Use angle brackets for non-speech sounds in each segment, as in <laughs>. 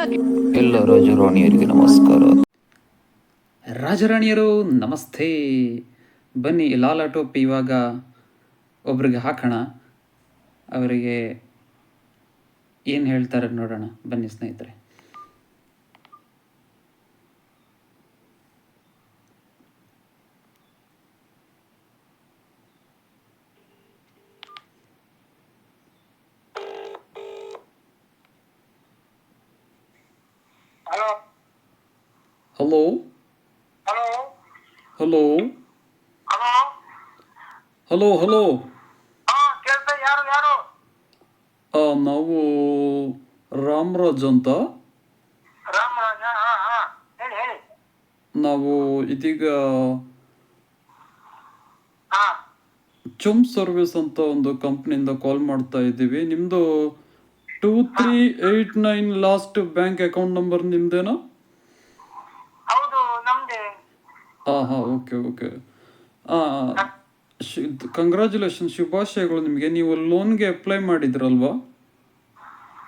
ಎಲ್ಲ ರಾಜರಾಣಿಯರಿಗೆ ನಮಸ್ಕಾರ. ರಾಜರಾಣಿಯರು, ನಮಸ್ತೆ. ಬನ್ನಿ, ಲಾಲ ಟೋಪಿ ಇವಾಗ ಒಬ್ರಿಗೆ ಹಾಕೋಣ. ಅವರಿಗೆ ಏನು ಹೇಳ್ತಾರೆ ನೋಡೋಣ. ಬನ್ನಿ ಸ್ನೇಹಿತರೆ hello hello hello hello hello hello hello ಹಾ ಕೇಳ್ತಾ ಯಾರು ಯಾರು? ನಾವು ರಾಮರಾಜ್ ಅಂತ. ರಾಮರಾಜ ಹಾ ಹಾ ಹೇಳಿ ಹೇಳಿ. ನಾವು ಇದೀಗ ಹಾ. ಚುಮ್ ಸರ್ವಿಸ್ ಅಂತ ಒಂದು ಕಂಪ್ನಿಯಿಂದ ಕಾಲ್ ಮಾಡ್ತಾ ಇದ್ದೀವಿ. ನಿಮ್ಮದು two three eight nine last bank account number ನಿಮ್ದೇನಾ ಹೌದು ನಮ್ದೇ ಹಾಂ ಹಾಂ. ಓಕೆ ಓಕೆ ಕಂಗ್ರ್ಯಾಚುಲೇಷನ್ ಶುಭಾಶಯಗಳು ನಿಮಗೆ. ನೀವು ಲೋನ್ಗೆ ಅಪ್ಲೈ ಮಾಡಿದ್ರಲ್ವಾ?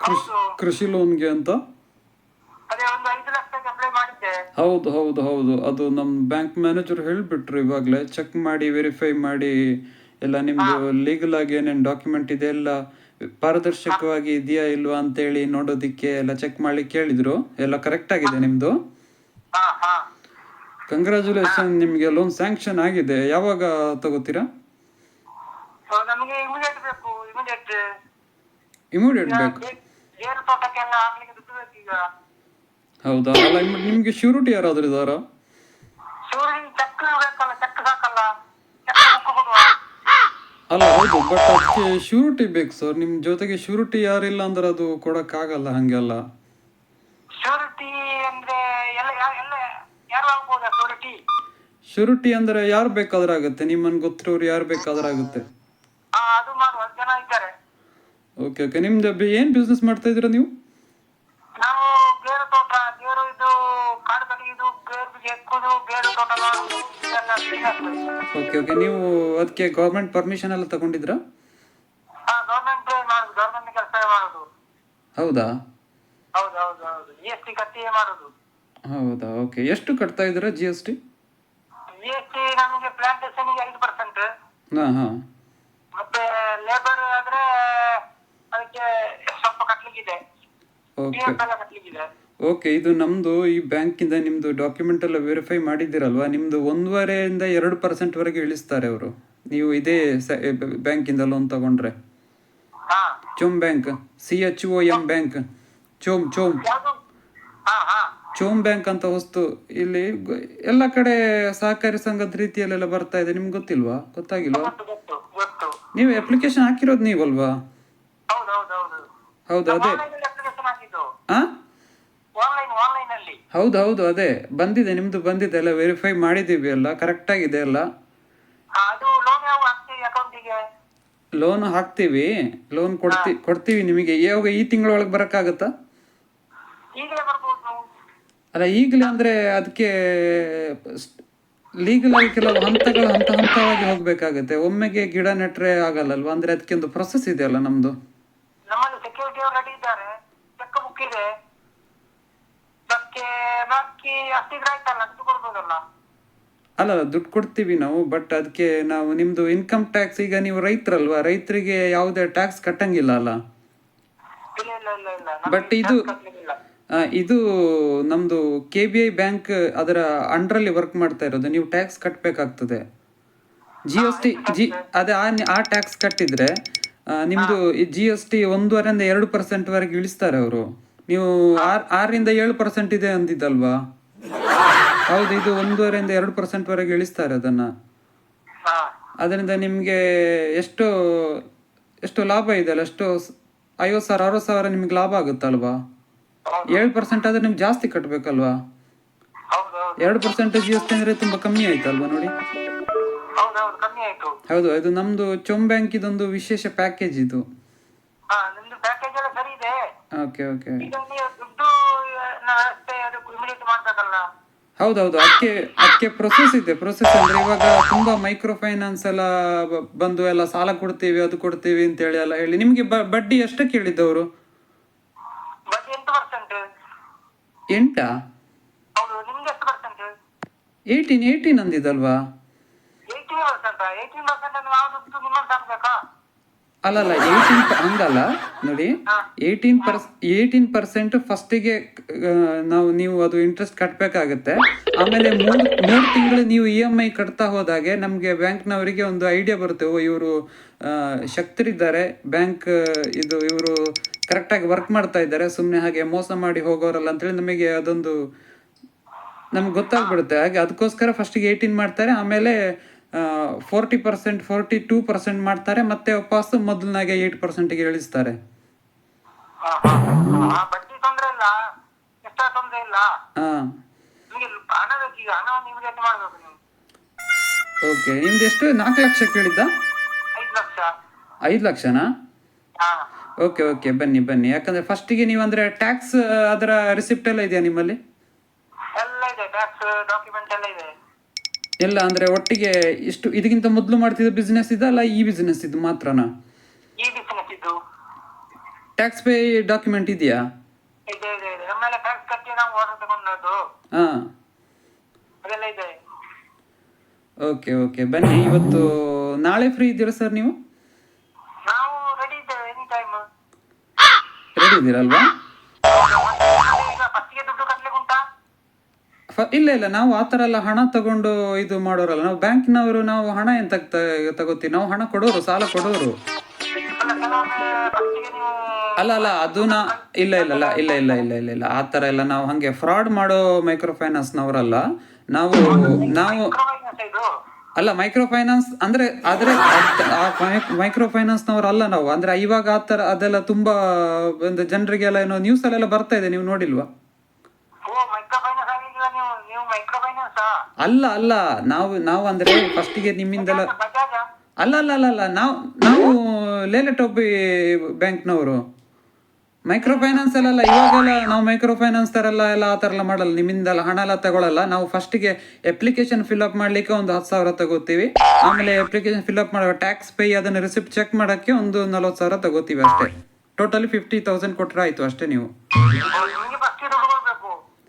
ಕೃಷಿ ಕೃಷಿ ಲೋನ್ಗೆ ಅಂತ? ಹೌದು ಹೌದು ಹೌದು. ಅದು ನಮ್ಮ ಬ್ಯಾಂಕ್ ಮ್ಯಾನೇಜರ್ ಹೇಳಿಬಿಟ್ರು ಇವಾಗಲೇ. ಚೆಕ್ ಮಾಡಿ ವೆರಿಫೈ ಮಾಡಿ ಎಲ್ಲ ನಿಮ್ದು ಲೀಗಲ್ ಆಗಿ ಏನೇನು ಡಾಕ್ಯುಮೆಂಟ್ ಇದೆ ಎಲ್ಲ ಪಾರದರ್ಶಕವಾಗಿ ಇದೆಯಾ ಇಲ್ವಾ ಅಂತೇಳಿ ನೋಡೋದಿಕ್ಕೆ ಎಲ್ಲ ಚೆಕ್ ಮಾಡಿ ಕೇಳಿದ್ರು. ಎಲ್ಲ ಕರೆಕ್ಟ್ ಆಗಿದೆ ನಿಮ್ಮದು ಹಾ. ಕಂಗ್ರ್ಯಾಚುಲೇಷನ್ ನಿಮಗೆ ಲೋನ್ ಸ್ಯಾಂಕ್ಷನ್ ಆಗಿದೆ. ಯಾವಾಗ ತಗೋತೀರಾ? ನಮಗೆ ಇಮಿಡಿಯೇಟ್ ಬೇಕು ಇಮಿಡಿಯೇಟ್ ಇಮಿಡಿಯೇಟ್ ಬೇಕು. ಏರು ತೋಟಕ್ಕೆಲ್ಲ ಆಗ್ಲಿಕ್ಕೆ ದುಡ್ಡು ಬೇಕು ಈಗ. ಹೌದಾ? ಅಲ್ಲ ನಿಮಗೆ ಶ್ಯೂರಿಟಿ ಯಾರಾದರೂ ಇದಾರಾ ಶ್ಯೂರಿಟಿ ಚೆಕ್ ಬೇಕಲ್ಲ ಚೆಕ್ ಸಾಕಲ್ಲ ಅಲ್ಲ ಹೌದು ಬಟ್ ಅದಕ್ಕೆ ಶ್ಯೂರಿಟಿ ಬೇಕು ಸರ್ ನಿಮ್ಮ ಜೊತೆಗೆ ಶ್ಯೂರಿಟಿ ಯಾರಿಲ್ಲ ಅಂದ್ರೆ ಅದು ಕೊಡಕ್ಕಾಗಲ್ಲ ಹಂಗೆಲ್ಲ. ಶ್ಯೂರಿಟಿ ಅಂದ್ರೆ ಎಲ್ಲ ಎಲ್ಲ ಯಾರು ಆಗ್ಬೋದಾ? ಶ್ಯೂರಿಟಿ ಅಂದ್ರೆ ಯಾರು ಬೇಕಾದ್ರೂ ಆಗುತ್ತೆ ನಿಮ್ಮನ್ನು ಗೊತ್ತಿರೋರು ಯಾರು ಬೇಕಾದ್ರೂ ಆಗುತ್ತೆ ಹಾ ಅದು ಮಾಡುವ ಜನ ಇದ್ದಾರೆ. ಓಕೆ ಓಕೆ ನಿಮ್ದು ಬಿ- ಏನ್ ಬಿಸ್ನೆಸ್ ಮಾಡ್ತಾ ಇದ್ದೀರಾ ನೀವು? ನಾವು ಗೇರು ತೋಟ ಗೇರು ಇದು ಕಾಡು ಕಡಿಯುದು ಗೇರು ಎಕ್ಕುದು ಗೇರು ತೋಟ ಮಾಡುದು ಇದೆಲ್ಲ. ಓಕೆ ಓಕೆ ನೀವು ಅದಕ್ಕೆ ಗೌರ್ಮೆಂಟ್ ಪರ್ಮಿಷನ್ ಎಲ್ಲ ತಗೊಂಡಿದ್ರಾ? ಹಾ ಗೌರ್ಮೆಂಟ್ ಮಾಡುದು ಗೌರ್ಮೆಂಟ್ ಕೆಲಸ ಮಾಡುದು. ಹೌದಾ? ಹೌದು ಹೌದು ಹೌದು. ಜಿ ಎಸ್ ಟಿ ಕಟ್ಟಿಯೇ ಮಾಡುದು. ಹೌದಾ? ಓಕೆ ಎಷ್ಟು ಕಟ್ತಾ ಇದ್ದೀರಾ G S T G S T ನಮಗೆ ಪ್ಲಾಂಟೇಶನ್ ಐದು ಪರ್ಸೆಂಟ್ ಹಾಂ ಹಾಂ. ಮತ್ತೆ ಲೇಬರ್ ಆದ್ರೆ ಅದಕ್ಕೆ ಸ್ವಲ್ಪ ಕಟ್ಲಿಕ್ಕಿದೆ. ಓಕೆ ಎಫ್ ಎಲ್ಲ ಕಟ್ಲಿಕ್ಕಿದೆ. ಓಕೆ ಇದು ನಮ್ದು ಈ ಬ್ಯಾಂಕಿಂದ ನಿಮ್ಮದು ಡಾಕ್ಯುಮೆಂಟ್ ಎಲ್ಲ ವೆರಿಫೈ ಮಾಡಿದ್ದೀರಲ್ವಾ? ನಿಮ್ಮದು ಒಂದೂವರೆಯಿಂದ ಎರಡು ಪರ್ಸೆಂಟ್ವರೆಗೆ ಇಳಿಸ್ತಾರೆ ಅವರು. ನೀವು ಇದೇ ಸ- ಬ್ಯಾಂಕಿಂದ ಲೋನ್ ತಗೊಂಡ್ರೆ. ಹಾ. ಚೋಮ್ bank C H O M bank. ಚೋಮ್ ಚೋಮ್. ಯಾವುದು? ಹಾ ಹಾ. ಚೋಮ್ ಬ್ಯಾಂಕ್ ಅಂತ ವಸ್ತು ಇಲ್ಲಿ ಎಲ್ಲ ಕಡೆ ಸಹಕಾರಿ ಸಂಘದ ರೀತಿಯಲ್ಲೆಲ್ಲ ಬರ್ತಾ ಇದೆ. ನಿಮ್ಗೆ ಗೊತ್ತಿಲ್ವಾ? ಗೊತ್ತಾಗಿಲ್ವಾ? ಗೊತ್ತು ಗೊತ್ತು ಗೊತ್ತು. ನೀವು ಅಪ್ಲಿಕೇಶನ್ ಹಾಕಿರೋದು ನೀವಲ್ವಾ? ಹೌದು ಅದೇ. ಹೌದು ಹೌದು ಅದೇ. ಬಂದಿದೆ ನಿಮ್ದು ಬಂದಿದೆ ಎಲ್ಲ ವೆರಿಫೈ ಮಾಡಿದೀವಿ ಎಲ್ಲ ಕರೆಕ್ಟ್ ಆಗಿದೆ ಎಲ್ಲ. ಲೋನ್ ಹಾಕ್ತೀವಿ. ಲೋನ್ ಕೊಡ್ತೀವಿ ಕೊಡ್ತೀವಿ ನಿಮಗೆ. ಯಾವಾಗ ಈ ತಿಂಗಳೊಳಗೆ ಬರಕ್ಕಾಗತ್ತಾ? ಅಲ್ಲ ಈಗಲೇ ಅಂದ್ರೆ ಅದಕ್ಕೆ ಲೀಗಲ್ ಆಗಿ ಕೆಲವು ಹಂತಗಳು ಹಂತ ಹಂತವಾಗಿ ಹೋಗ್ಬೇಕಾಗತ್ತೆ. ಒಮ್ಮೆಗೆ ಗಿಡ ನೆಟ್ರೆ ಆಗಲ್ಲಲ್ವಾ? ಅಂದ್ರೆ ಅದಕ್ಕೆ ಒಂದು ಪ್ರೊಸೆಸ್ ಇದೆಯಲ್ಲ ನಮ್ದು? ನಮ್ಮಲ್ಲಿ ಸೆಕ್ಯೂರಿಟಿ ಅವರು ರೆಡಿ ಇದ್ದಾರೆ. ಚೆಕ್ ಬುಕ್ ಇದೆ. ಅದಕ್ಕೆ ಬಾಕಿ ಆಯ್ತಲ್ಲ ಕೊಡ್ಬೋದಲ್ಲ? ಅಲ್ಲ ದುಡ್ಡು ಕೊಡ್ತೀವಿ ನಾವು ಬಟ್ ಅದಕ್ಕೆ ನಾವು ನಿಮ್ದು ಇನ್ಕಮ್ ಟ್ಯಾಕ್ಸ್ ಈಗ ನೀವು ರೈತರಲ್ವಾ? ರೈತರಿಗೆ ಯಾವುದೇ ಟ್ಯಾಕ್ಸ್ ಕಟ್ಟಂಗಿಲ್ಲ ಅಲ್ಲ? ಬಟ್ ಇದು- ಇದು ನಮ್ದು ಕೆ ಬಿ ಐ ಬ್ಯಾಂಕ್ ಅದರ ಅಂಡ್ರಲ್ಲಿ ವರ್ಕ್ ಮಾಡ್ತಾ ಇರೋದು. ನೀವು ಟ್ಯಾಕ್ಸ್ ಕಟ್ಟಬೇಕಾಗ್ತದೆ ಜಿ ಎಸ್ ಟಿ ಜಿ ಅದೇ ಆ ಆ ಟ್ಯಾಕ್ಸ್ ಕಟ್ಟಿದ್ರೆ ನಿಮ್ಮದು ಜಿ ಎಸ್ ಟಿ ಒಂದೂವರೆಯಿಂದ ಎರಡು ಪರ್ಸೆಂಟ್ ವರೆಗೆ ಇಳಿಸ್ತಾರೆ ಅವರು. ನೀವು ಆರ್ ಆರರಿಂದ ಏಳು ಪರ್ಸೆಂಟ್ ಇದೆ ಅಂದಿದ್ದಲ್ವಾ? ಹೌದು ಇದು ಒಂದೂವರೆಯಿಂದ ಎರಡು ಪರ್ಸೆಂಟ್ ವರೆಗೆ ಇಳಿಸ್ತಾರೆ ಅದನ್ನ. ಅದರಿಂದ ನಿಮಗೆ ಎಷ್ಟು ಎಷ್ಟು ಲಾಭ ಇದೆ ಅಲ್ಲ? ಎಷ್ಟು ಐವತ್ತು ಸಾವಿರ ಅರವತ್ತು ಸಾವಿರ ನಿಮ್ಗೆ ಲಾಭ ಆಗುತ್ತಲ್ವಾ? ಏಳು ಪರ್ಸೆಂಟ್ ಆದ್ರೆ ನಿಮ್ಗೆ ಜಾಸ್ತಿ ಕಟ್ಬೇಕಲ್ವಾ? ಎರಡು ಪರ್ಸೆಂಟ್ ಜಿ ಎಸ್ ಟಿ ಅಂದರೆ ತುಂಬ ಕಮ್ಮಿ ಆಯ್ತಲ್ವಾ ನೋಡಿ? ಹೌದು ಇದು ನಮ್ದು ಚೊಂ ಬ್ಯಾಂಕ್ ಇದೊಂದು ವಿಶೇಷ ಪ್ಯಾಕೇಜ್ ಇದು. ಓಕೆ ಓಕೆ ಹೌದೌದು ಅದಕ್ಕೆ ಅದಕ್ಕೆ ಪ್ರೊಸೆಸ್ ಇದೆ. ಪ್ರೊಸೆಸ್ ಅಂದ್ರೆ ಇವಾಗ ತುಂಬಾ ಮೈಕ್ರೋ ಫೈನಾನ್ಸ್ ಎಲ್ಲ ಬಂದು ಎಲ್ಲ ಸಾಲ ಕೊಡ್ತೀವಿ ಅದು ಕೊಡ್ತೀವಿ ಅಂತ ಹೇಳಿ ಎಲ್ಲ ಹೇಳಿ. ನಿಮ್ಗೆ ಬಡ್ಡಿ ಎಷ್ಟಕ್ಕೆ ಹೇಳಿದ್ದವರು ಬಡ್ಡಿ ಎಂಟು ಪರ್ಸೆಂಟ್ ಎಂಟಾ ಹೌದು ನಿಮ್ಗೆ ಎಷ್ಟು ಪರ್ಸೆಂಟ್ ಏಯ್ಟೀನ್ ಏಯ್ಟೀನ್ ಅಂದಿದ್ದಲ್ವಾ ಏಯ್ಟೀನ್ ಪರ್ಸೆಂಟ್ ಏಯ್ಟೀನ್ ಪರ್ಸೆಂಟ್ ಅಂದ್ರೆ ನಾವು ಏಯ್ಟೀನ್ ಏಯ್ಟೀನ್ ಅಂದಿದಲ್ವಾ ಅಲ್ಲಲ್ಲ ಏಯ್ಟೀನ್ ಹಂಗಲ್ಲ. ನೋಡಿ ಏಯ್ಟೀನ್ ಪರ್ಸ್ ಏಯ್ಟೀನ್ ಪರ್ಸೆಂಟ್ ಫಸ್ಟಿಗೆ ನಾವು ನೀವು ಅದು ಇಂಟ್ರೆಸ್ಟ್ ಕಟ್ಟಬೇಕಾಗತ್ತೆ ಆಮೇಲೆ ಮೂರು ಮೂರು ತಿಂಗಳು ನೀವು ಇ ಎಂ ಐ ಕಟ್ತಾ ಹೋದಾಗೆ ನಮಗೆ ಬ್ಯಾಂಕ್ನವರಿಗೆ ಒಂದು ಐಡಿಯಾ ಬರುತ್ತೆ. ಓ ಇವರು ಶಕ್ತರಿದ್ದಾರೆ. ಬ್ಯಾಂಕ್ ಇದು ಇವರು ಕರೆಕ್ಟಾಗಿ ವರ್ಕ್ ಮಾಡ್ತಾ ಇದ್ದಾರೆ ಸುಮ್ಮನೆ ಹಾಗೆ ಮೋಸ ಮಾಡಿ ಹೋಗೋರಲ್ಲ ಅಂತೇಳಿ ನಮಗೆ ಅದೊಂದು ನಮ್ಗೆ ಗೊತ್ತಾಗ್ಬಿಡುತ್ತೆ. ಹಾಗೆ ಅದಕ್ಕೋಸ್ಕರ ಫಸ್ಟಿಗೆ ಏಯ್ಟೀನ್ ಮಾಡ್ತಾರೆ ಆಮೇಲೆ forty percent forty two percent ಮಾಡ್ತಾರೆ ಮತ್ತೆ ವಾಪಸ್ ಮೊದಲನಾಗೆ ಏಯ್ಟ್ ಪರ್ಸೆಂಟಿಗೆ ಇಳಿಸ್ತಾರೆ. ಓಕೆ ನಿಮ್ದು ಎಷ್ಟು? ನಾಲ್ಕು ಲಕ್ಷ ಕೇಳಿದ್ದ? ಐದು ಲಕ್ಷ. ಐದು ಲಕ್ಷನಾ? ಓಕೆ ಓಕೆ ಬನ್ನಿ ಬನ್ನಿ. ಯಾಕಂದ್ರೆ ಫಸ್ಟಿಗೆ ನೀವು ಅಂದ್ರೆ ಟ್ಯಾಕ್ಸ್ ಅದರ ರಿಸಿಪ್ಟ್ ಎಲ್ಲ ಇದೆಯಾ ನಿಮ್ಮಲ್ಲಿ? ಎಲ್ಲ ಇದೆ ಟ್ಯಾಕ್ಸ್ ಡಾಕ್ಯುಮೆಂಟ್ ಎಲ್ಲ ಇದೆ. ಎಲ್ಲ ಅಂದ್ರೆ ಒಟ್ಟಿಗೆ ಇಷ್ಟು ಇದಕ್ಕಿಂತ ಮೊದಲು ಮಾಡ್ತಿದ್ದ ಬಿಸ್ನೆಸ್ ಅಲ್ಲ ಈ ಬಿಸ್ನೆಸ್ ಇದು ಮಾತ್ರನಾ? ಈ ಬಿಸ್ನೆಸ್ ಇದ್ದು ಟ್ಯಾಕ್ಸ್ ಪೇ ಡಾಕ್ಯುಮೆಂಟ್ ಇದೆಯಾ? ಇದೆ ಇದೆ ಇದೆ. ಟ್ಯಾಕ್ಸ್ ಕಟ್ಟಿ ನಾವು ಆರ್ಡರ್ ತಗೊಂಡದ್ದು. ಹಾ. ಅದೆಲ್ಲ ಇದೆ. ಓಕೆ ಓಕೆ ಬನ್ನಿ ಇವತ್ತು ನಾಳೆ ಫ್ರೀ ಇದ್ದೀರಾ ಸರ್ ನಾವು ರೆಡಿ ಇದ್ದೇವೆ ಎನಿ ಟೈಮ್ ಕಟ್ಲಿಕ್ಕೆ ಇಲ್ಲ ಇಲ್ಲ, ನಾವು ಆ ಥರ ಎಲ್ಲ ಹಣ ತಗೊಂಡು ಇದು ಮಾಡೋರಲ್ಲ. ನಾವು ಬ್ಯಾಂಕ್ನವರು, ನಾವು ಹಣ ಎಂತ ತಗೋತೀವಿ? ನಾವು ಹಣ ಕೊಡೋರು, ಸಾಲ ಕೊಡೋರು. ಅಲ್ಲ ಅಲ್ಲ, ಅದು ನಾ, ಇಲ್ಲ ಇಲ್ಲ ಇಲ್ಲ ಇಲ್ಲ ಇಲ್ಲ ಇಲ್ಲ ಇಲ್ಲ ಇಲ್ಲ. ಆ ಥರ ಎಲ್ಲ ನಾವು ಹಂಗೆ ಫ್ರಾಡ್ ಮಾಡೋ ಮೈಕ್ರೋ ಫೈನಾನ್ಸ್ನವರಲ್ಲ ನಾವು ನಾವು ಅಲ್ಲ ಮೈಕ್ರೋ ಫೈನಾನ್ಸ್ ಅಂದ್ರೆ ಆದ್ರೆ ಮೈಕ್ರೋ ಫೈನಾನ್ಸ್ನವ್ರು ಅಲ್ಲ ನಾವು. ಅಂದ್ರೆ ಇವಾಗ ಆ ತರ ಅದೆಲ್ಲ ತುಂಬಾ ಒಂದು ಜನರಿಗೆಲ್ಲ ಏನೋ ನ್ಯೂಸ್ ಅಲ್ಲೆಲ್ಲ ಬರ್ತಾ ಇದೆ ನೀವು ನೋಡಿಲ್ವಾ? ಅಲ್ಲ ಅಲ್ಲ. ನಾವು ನಾವು ಅಂದ್ರೆ ಫಸ್ಟಿಗೆ ನಿಮ್ಮಿಂದೆಲ್ಲ ನಿಮ್ಮಿಂದಲ್ಲ ಅಲ್ಲ ಅಲ್ಲ ಅಲ್ಲ ಅಲ್ಲ. ನಾವು ನಾವು ಲೇಲೆ ಟೋಪಿ ಬ್ಯಾಂಕ್ನವರು. ಮೈಕ್ರೋ ಫೈನಾನ್ಸ್ ಅಲ್ಲ ಇವಾಗೆಲ್ಲ ನಾವು ಮೈಕ್ರೋ ಫೈನಾನ್ಸ್ ಥರ ಎಲ್ಲ ಆ ಥರ ಎಲ್ಲ ಮಾಡಲ್ಲ. ನಿಮ್ಮಿಂದೆಲ್ಲ ಹಣ ಎಲ್ಲ ತಗೊಳ್ಳಲ್ಲ ನಾವು ಫಸ್ಟಿಗೆ ಅಪ್ಲಿಕೇಶನ್ ಫಿಲ್ಅಪ್ ಮಾಡಲಿಕ್ಕೆ ಒಂದು ಹತ್ತು ಸಾವಿರ ತಗೋತೀವಿ. ಆಮೇಲೆ ಅಪ್ಲಿಕೇಶನ್ ಫಿಲ್ಅಪ್ ಮಾಡೋ ಟ್ಯಾಕ್ಸ್ ಪೇ ಅದನ್ನು ರಿಸಿಪ್ಟ್ ಚೆಕ್ ಮಾಡೋಕ್ಕೆ ಒಂದು ನಲ್ವತ್ತು ಸಾವಿರ ತಗೋತೀವಿ ಅಷ್ಟೇ. ಟೋಟಲಿ ಫಿಫ್ಟಿ ತೌಸಂಡ್ ಕೊಟ್ಟರೆ ಆಯಿತು ಅಷ್ಟೇ ನೀವು.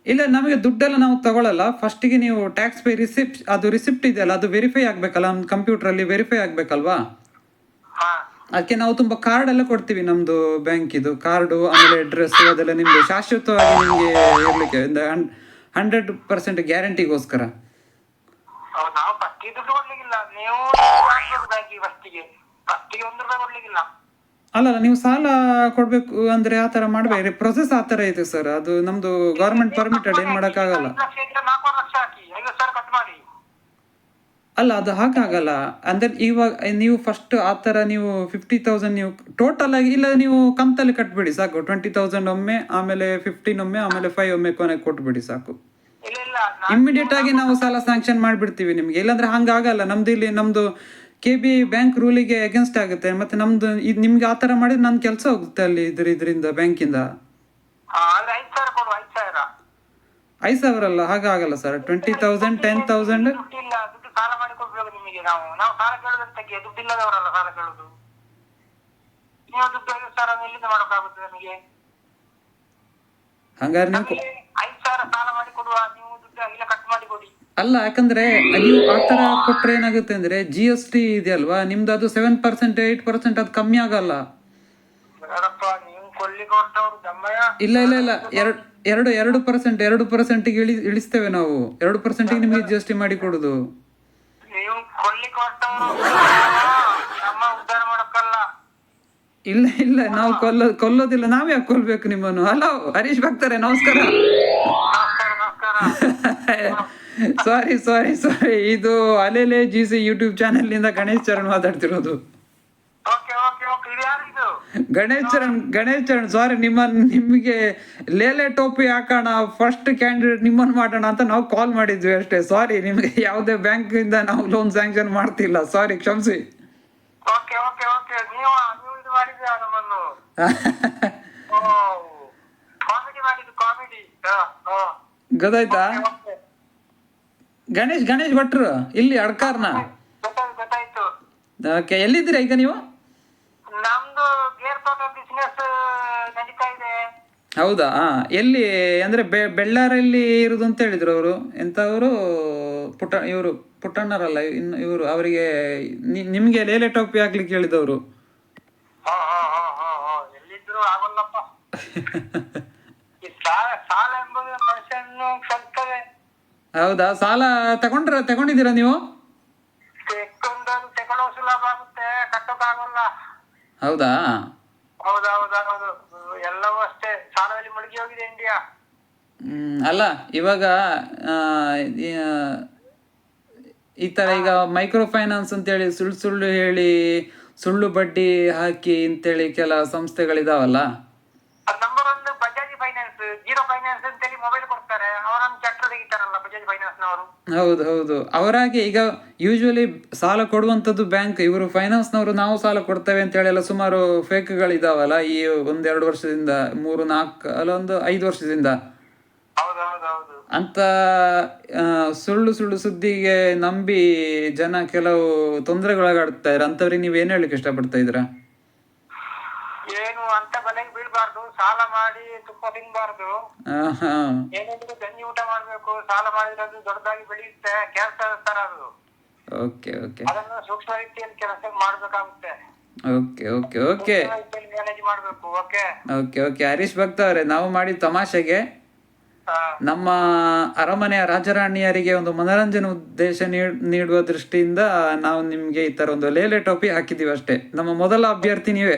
ಇಲ್ಲ, ನಮಗೆ ದುಡ್ಡೆಲ್ಲ ನಾವು ತಗೊಳ್ಳಲ್ಲ ಫಸ್ಟಿಗೆ ನೀವು ಟ್ಯಾಕ್ಸ್ ಪೇ ರಿಸಿಪ್ಟ್ ಅದು ರಿಸಿಪ್ಟ್ ಇದೆಯಲ್ಲ, ಅದು ವೆರಿಫೈ ಆಗಬೇಕಲ್ಲ. ಕಂಪ್ಯೂಟ್ರಲ್ಲಿ ವೆರಿಫೈ ಆಗಬೇಕಲ್ವಾ? ಅದಕ್ಕೆ ನಾವು ತುಂಬಾ ಕಾರ್ಡ್ ಎಲ್ಲ ಕೊಡ್ತೀವಿ ನಮ್ಮದು ಬ್ಯಾಂಕಿದು ಕಾರ್ಡು ಆಮೇಲೆ ಡ್ರೆಸ್ ಅದೆಲ್ಲ ನಿಮ್ಗೆ ಶಾಶ್ವತವಾಗಿ ನಿಮಗೆ ಇರಲಿಕ್ಕೆ ಒಂದು ಹಂಡ್ರೆಡ್ ಪರ್ಸೆಂಟ್ ಗ್ಯಾರಂಟಿಗೋಸ್ಕರ ಅಲ್ಲ ನಾವು ಫಸ್ಟಿಗೆ ದುಡ್ಡು ಕೊಡ್ಲಿಕ್ಕಿಲ್ಲ. ನೀವು ಹಾಕ್ಬೇಕು ಬ್ಯಾಂಕಿಗೆ ಫಸ್ಟಿಗೆ ಫಸ್ಟಿಗೆ ಒಂದು ರೂಪಾಯಿ ಕೊಡ್ಲಿಕ್ಕಿಲ್ಲ. ಅಲ್ಲಲ್ಲ ನೀವು ಸಾಲ ಕೊಡ್ಬೇಕು ಅಂದ್ರೆ ಆ ಥರ ಮಾಡಬೇಡಿ. ಪ್ರೊಸೆಸ್ ಆ ಥರ ಇದೆ ಸರ್. ಅದು ನಮ್ದು ಗೌರ್ಮೆಂಟ್ ಪರ್ಮಿಟೆಡ್ ಏನು ಮಾಡೋಕ್ಕಾಗಲ್ಲ ಐದು ಲಕ್ಷ ಇದ್ರೆ ನಾಲ್ಕೂವರೆ ಲಕ್ಷ ಹಾಕಿ ಐವತ್ತು ಸಾವಿರ ಕಟ್ ಮಾಡಿ ಅಲ್ಲ ಅದು ಹಾಗಾಗಲ್ಲ. ಅಂದರೆ ಇವಾಗ ನೀವು ಫಸ್ಟ್ ಆ ಥರ ನೀವು ಫಿಫ್ಟಿ ತೌಸಂಡ್ ನೀವು ಟೋಟಲ್ ಆಗಿ ಇಲ್ಲ ನೀವು ಕಂತಲ್ಲಿ ಕಟ್ಬಿಡಿ ಸಾಕು. ಟ್ವೆಂಟಿ ತೌಸಂಡ್ ಒಮ್ಮೆ ಆಮೇಲೆ ಫಿಫ್ಟೀನ್ ಒಮ್ಮೆ ಆಮೇಲೆ ಫೈವ್ ಒಮ್ಮೆ ಕೊನೆಗೆ ಕೊಟ್ಬಿಡಿ ಸಾಕು. ಇಮ್ಮಿಡಿಯೇಟ್ ಆಗಿ ನಾವು ಸಾಲ ಸ್ಯಾಂಕ್ಷನ್ ಮಾಡಿಬಿಡ್ತೀವಿ ನಿಮಗೆ. ಇಲ್ಲಾಂದ್ರೆ ಹಂಗಾಗಲ್ಲ. ನಮ್ದು ಇಲ್ಲಿ ನಮ್ದು ಕೆ ಬಿ ಬ್ಯಾಂಕ್ ರೂಲಿಗೆ ಅಗೇನ್ಸ್ಟ್ ಆಗುತ್ತೆ. ಮತ್ತೆ ನಮ್ದು ಇದು ನಿಮ್ಗೆ ಆ ಥರ ಮಾಡಿದ್ರೆ ನನ್ನ ಕೆಲಸ ಹೋಗುತ್ತೆ ಅಲ್ಲಿ ಇದ್ರ ಇದರಿಂದ ಬ್ಯಾಂಕಿಂದ. ಐದು ಸಾವಿರ ಅಲ್ಲ ಹಾಗಾಗಲ್ಲ sir twenty thousand ten thousand ನಿಮಗೆ ನಾವು ನಾವು ಸಾಲ ಕೇಳುದಂತಕ್ಕೆ ದುಡ್ಡು ಇಲ್ಲದವರಲ್ಲ ಸಾಲ ಕೇಳುದು. ನೀವು ದುಡ್ಡು ಐವತ್ತು ಸಾವಿರ ಎಲ್ಲಿಂದ ಮಾಡೋಕ್ಕಾಗುತ್ತೆ ನಮಗೆ? ಹಂಗಾರೆ ನೀವು ಐದು ಸಾವಿರ ಸಾಲ ಮಾಡಿ ಕೊಡುವ ನೀವು ದುಡ್ಡು ಇಲ್ಲ ಕಟ್ ಮಾಡಿ ಕೊಡಿ. ಅಲ್ಲ ಯಾಕಂದ್ರೆ ನೀವು ಆ ತರ ಕೊಟ್ರೆ ಏನಾಗುತ್ತೆ ಅಂದ್ರೆ ಜಿ ಎಸ್ ಟಿ ಇದೆಯಲ್ವಾ ನಿಮ್ದು ಅದು ಸೆವೆನ್ ಪರ್ಸೆಂಟ್ ಏಯ್ಟ್ ಪರ್ಸೆಂಟ್ ಅದು ಕಮ್ಮಿ ಆಗಲ್ಲ. ಇಲ್ಲ ಇಲ್ಲ ಇಲ್ಲ ಎರಡು ಎರಡು ಎರಡು ಪರ್ಸೆಂಟ್ ಎರಡು ಪರ್ಸೆಂಟಿಗೆ ಇಳಿ ಇಳಿಸ್ತೇವೆ ನಾವು. ಎರಡು ಪರ್ಸೆಂಟಿಗೆ ನಿಮಗೆ ಜಿ ಎಸ್ ಟಿ ಮಾಡಿ ಕೊಡೋದು. ಹೊರಟವ್ರು ನಮ್ಮ ಉದ್ಧಾರ ಮಾಡಕ್ಕಲ್ಲ ಇಲ್ಲ ಇಲ್ಲ ನಾವು ಕೊಲ್ಲ ಕೊಲ್ಲೋದಿಲ್ಲ. ನಾವ್ ಯಾಕೆ ಕೊಲ್ಬೇಕು ನಿಮ್ಮನ್ನು? ಹಲೋ ಹರೀಶ್ ಭಕ್ತರೆ ನಮಸ್ಕಾರ. ನಮಸ್ಕಾರ ನಮಸ್ಕಾರ. ಸಾರಿ ಸಾರಿ ಸಾರಿ ಇದು ಅಲೆಲೆ ಜಿ ಸಿ ಯೂಟ್ಯೂಬ್ ಚಾನೆಲ್ನಿಂದ ಗಣೇಶ್ ಚರಣ್ ಮಾತಾಡ್ತಿರೋದು ಓಕೆ ಓಕೆ ಓಕೆ ಇದು ಯಾರು ಇದು ಗಣೇಶ್ ಚರಣ್ ಗಣೇಶ್ ಚರಣ್ ಸಾರಿ ನಿಮ್ಮ ನಿಮಗೆ ಲೇಲೆ ಟೋಪಿ ಹಾಕೋಣ ಫಸ್ಟ್ ಕ್ಯಾಂಡಿಡೇಟ್ ನಿಮ್ಮನ್ನು ಮಾಡೋಣ ಅಂತ ನಾವು ಕಾಲ್ ಮಾಡಿದ್ವಿ ಅಷ್ಟೇ. ಸಾರಿ ನಿಮಗೆ ಯಾವುದೇ ಬ್ಯಾಂಕಿಂದ ನಾವು ಲೋನ್ ಸ್ಯಾಂಕ್ಷನ್ ಮಾಡ್ತಿಲ್ಲ. ಸಾರಿ ಕ್ಷಮಿಸಿ. <laughs> ಗೊತ್ತಾಯ್ತಾ? ಗಣೇಶ್ ಗಣೇಶ್ ಭಟ್ರು ಇಲ್ಲಿ ಅಡ್ಕಾರ್ನ. ಓಕೆ ಎಲ್ಲಿದ್ದೀರಾ ಈಗ ನೀವು ನಮ್ದು ಗೇರ್ ತೋಟ ಬಿಸ್ನೆಸ್ ನಡೀತಾ ಇದೆ ಹೌದಾ? ಎಲ್ಲಿ ಅಂದ್ರೆ ಬೆ ಬೆಳ್ಳಾರಲ್ಲಿ ಇರುದು ಅಂತ ಹೇಳಿದ್ರು ಅವರು. ಎಂಥವರು? ಪುಟ್ಟ ಇವರು ಪುಟ್ಟಣ್ಣರಲ್ಲ ಇನ್ನು ಇವರು ಅವರಿಗೆ ನಿಮಗೆ ಲೇಲೆ ಟೋಪಿ ಆಗ್ಲಿಕ್ಕೆ ಹೇಳಿದವರು. ಹಾ ಹಾ ಹಾ ಹಾ ಹಾ ಎಲ್ಲಿದ್ರು ಆಗಲ್ಲಪ್ಪ. ಈ ಸಾಲ ಸಾಲ ಎಂಬುದು ಮನುಷ್ಯನ್ನು ಕಲ್ತದೆ. ಹೌದಾ? ಸಾಲ ತಗೊಂಡ್ರ ತಗೊಂಡಿದ್ದೀರಾ ನೀವು? ಹೌದಾ? ಹೋಗಿದೆ ಇಂಡಿಯಾ ಹ್ಮ್, ಅಲ್ಲ ಇವಾಗ ಈ ತರ ಈಗ ಮೈಕ್ರೋ ಫೈನಾನ್ಸ್ ಅಂತೇಳಿ ಸುಳ್ಳು ಸುಳ್ಳು ಹೇಳಿ ಸುಳ್ಳು ಬಡ್ಡಿ ಹಾಕಿ ಅಂತೇಳಿ ಕೆಲ ಸಂಸ್ಥೆಗಳಿದಾವಲ್ಲ? ಹೌದು ಹೌದು. ಅವರಾಗಿ ಈಗ ಯೂಶುವಲಿ ಸಾಲ ಕೊಡುವಂತದ್ದು ಬ್ಯಾಂಕ್ ಇವರು ಫೈನಾನ್ಸ್ನವರು ನಾವು ಸಾಲ ಕೊಡ್ತೇವೆ ಅಂತ ಹೇಳಿ ಎಲ್ಲ ಸುಮಾರು ಇದಾವಲ್ಲ ಈ ಒಂದೆರಡು ವರ್ಷದಿಂದ ಮೂರು ನಾಲ್ಕು ಅಲ್ಲ ಒಂದು ಐದು ವರ್ಷದಿಂದ. ಅಂತ ಸುಳ್ಳು ಸುಳ್ಳು ಸುದ್ದಿಗೆ ನಂಬಿ ಜನ ಕೆಲವು ತೊಂದರೆಗೊಳಗಾಡ್ತಾ ಇದ್ರ ಅಂತವ್ರಿಗೆ ನೀವು ಏನ್ ಹೇಳಲಿಕ್ಕೆ ಇಷ್ಟಪಡ್ತಾ ಇದ್ದೀರಾ? ಏನು ಅಂತ ಬಲೆಗೆ ಬೀಳ್ಬಾರ್ದು ಸಾಲ ಮಾಡಿ ತುಪ್ಪ ತಿನ್ಬಾರ್ದು. ಏನೇನಿದ್ರು ಗಂಜಿ ಊಟ ಮಾಡ್ಬೇಕು ಸಾಲ ಮಾಡಿದ್ರೆ ಅದು ದೊಡ್ಡದಾಗಿ ಬೆಳೆಯುತ್ತೆ ಕ್ಯಾನ್ಸರ್ ತರ ಅದು. Okay okay. ಅದನ್ನು ಸೂಕ್ಷ್ಮ ರೀತಿಯಲ್ಲಿ ಕೆಲಸ ಮಾಡ್ಬೇಕಾಗುತ್ತೆ. Okay okay okay. ಮ್ಯಾನೇಜ್ ಮಾಡ್ಬೇಕು okay? Okay okay. Harish Bhakta ಅವರೇ ನಾವು ಮಾಡಿದ ತಮಾಷೆಗೆ ನಮ್ಮ ಅರಮನೆಯ ರಾಜರಾಣಿಯರಿಗೆ ಒಂದು ಮನರಂಜನೆ ಉದ್ದೇಶ ನೀಡ್- ನೀಡುವ ದೃಷ್ಟಿಯಿಂದ ನಾವು ನಿಮ್ಗೆ ಈ ತರ ಒಂದು ಲೇಲೆ ಟೋಪಿ ಹಾಕಿದೀವಿ ಅಷ್ಟೇ. ನಮ್ಮ ಮೊದಲ ಅಭ್ಯರ್ಥಿ ನೀವೇ